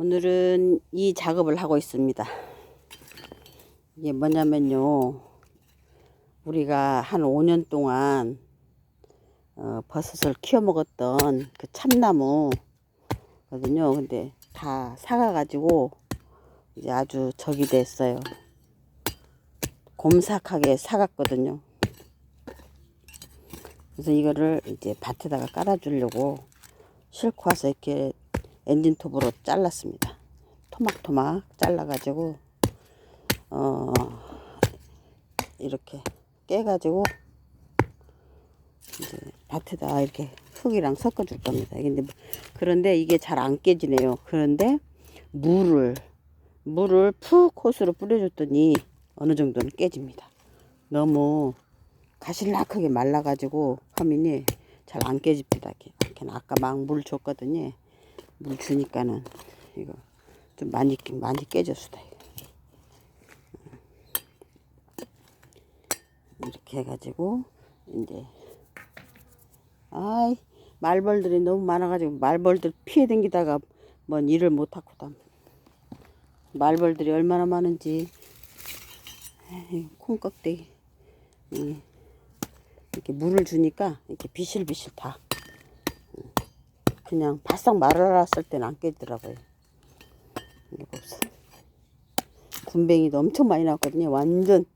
오늘은 이 작업을 하고 있습니다. 이게 뭐냐면요. 우리가 한 5년 동안 어, 버섯을 키워 먹었던 그 참나무거든요. 근데 다 사가가지고 이제 아주 적이 됐어요. 곰삭하게 사갔거든요. 그래서 이거를 이제 밭에다가 깔아주려고 싣고 와서 이렇게 엔진톱으로 잘랐습니다. 토막토막 잘라가지고 어 이렇게 깨가지고 이제 밭에다 이렇게 흙이랑 섞어줄 겁니다. 근데 그런데 이게 잘 안 깨지네요. 그런데 물을 물을 푹 호스로 뿌려줬더니 어느 정도는 깨집니다. 너무 가실락하게 말라가지고 하면이 잘 안 깨집니다. 이렇게 아까 막 물 줬거든요. 물 주니까는 이거 좀 많이 많이 깨졌수다. 이렇게 해가지고 이제 아이 말벌들이 너무 많아가지고 말벌들 피해 댕기다가 뭔 일을 못하고 다 말벌들이 얼마나 많은지 콩깍대기 음. 이렇게 물을 주니까 이렇게 비실비실 다 그냥 바싹 말아놨을 때는 안 봅시다. 군뱅이도 엄청 많이 나왔거든요. 완전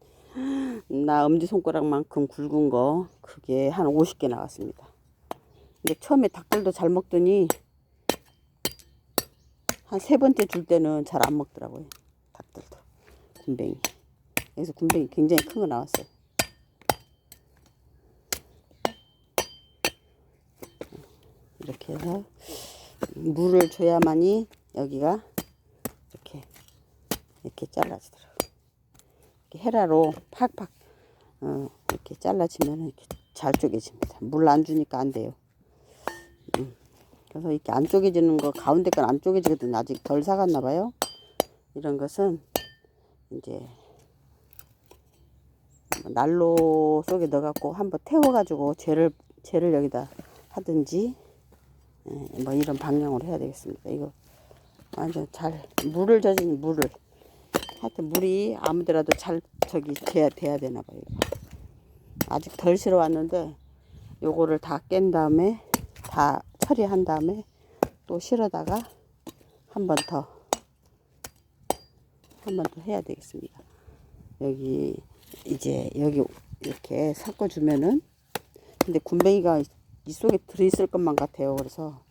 나 엄지손가락만큼 굵은 거 그게 한 50개 나왔습니다. 근데 처음에 닭들도 잘 먹더니 한 세 번째 줄 때는 잘 안 먹더라고요. 닭들도 군뱅이. 여기서 군뱅이 굉장히 큰 거 나왔어요. 이렇게 해서 물을 줘야만이 여기가 이렇게 이렇게 잘라지더라고요. 이렇게 헤라로 팍팍 어, 이렇게 잘라지면 이렇게 잘 쪼개집니다. 물 안 주니까 안 돼요. 음. 그래서 이렇게 안 쪼개지는 거 가운데 건 안 쪼개지거든. 아직 덜 사갔나 봐요. 이런 것은 이제 난로 속에 넣어갖고 한번 태워가지고 재를 재를 여기다 하든지 예, 뭐 이런 방향으로 해야 되겠습니다. 이거 완전 잘 물을 젖은 물을 하여튼 물이 아무데라도 잘 저기 돼야 돼야 되나 봐요. 아직 덜 실어 왔는데 요거를 다 깬 다음에 다 처리한 다음에 또 실어다가 한 번 더 한 번 더 해야 되겠습니다. 여기 이제 여기 이렇게 섞어 주면은 근데 군뱅이가 이 속에 들어있을 것만 같아요. 그래서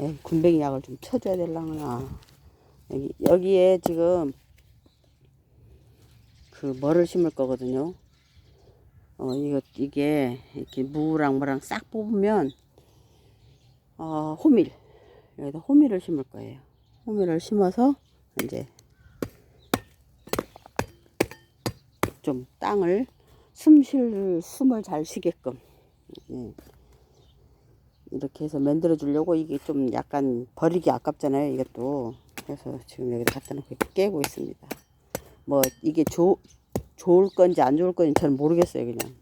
에이, 군뱅이 약을 좀 쳐줘야 될랑나 여기 여기에 지금 그 뭐를 심을 거거든요. 어 이거 이게 이렇게 무랑 뭐랑 싹 뽑으면 어 호밀 여기다 호밀을 심을 거예요. 호밀을 심어서 이제 좀 땅을 숨쉴 숨을 잘 쉬게끔 예. 이렇게 해서 만들어 주려고 이게 좀 약간 버리기 아깝잖아요 이것도. 그래서 지금 여기다 갖다 놓고 깨고 있습니다. 뭐 이게 조, 좋을 건지 안 좋을 건지 저는 모르겠어요 그냥.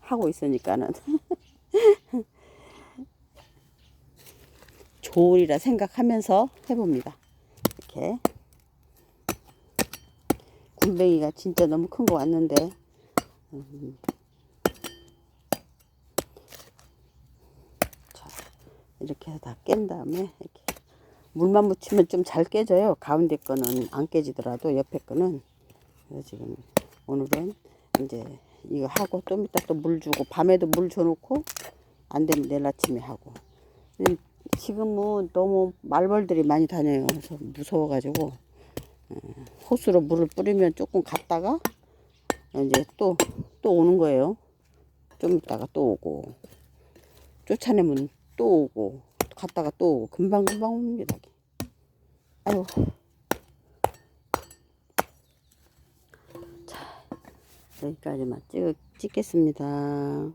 하고 있으니까는. 좋으리라 생각하면서 해봅니다. 이렇게. 군뱅이가 진짜 너무 큰 거 왔는데. 음, 이렇게 해서 다 깬 다음에 이렇게 물만 묻히면 좀 잘 깨져요. 가운데 거는 안 깨지더라도 옆에 거는 그래서 지금 오늘은 이제 이거 하고 좀 이따 또 물 주고 밤에도 물 줘놓고 안 되면 내일 아침에 하고 음, 지금은 너무 말벌들이 많이 다녀요. 그래서 무서워가지고 어, 호스로 물을 뿌리면 조금 갔다가 이제 또또 오는 거예요. 좀 있다가 또 오고 쫓아내면 또 오고 갔다가 또 오고 금방금방 옵니다. 아유. 자, 여기까지만 찍, 찍겠습니다.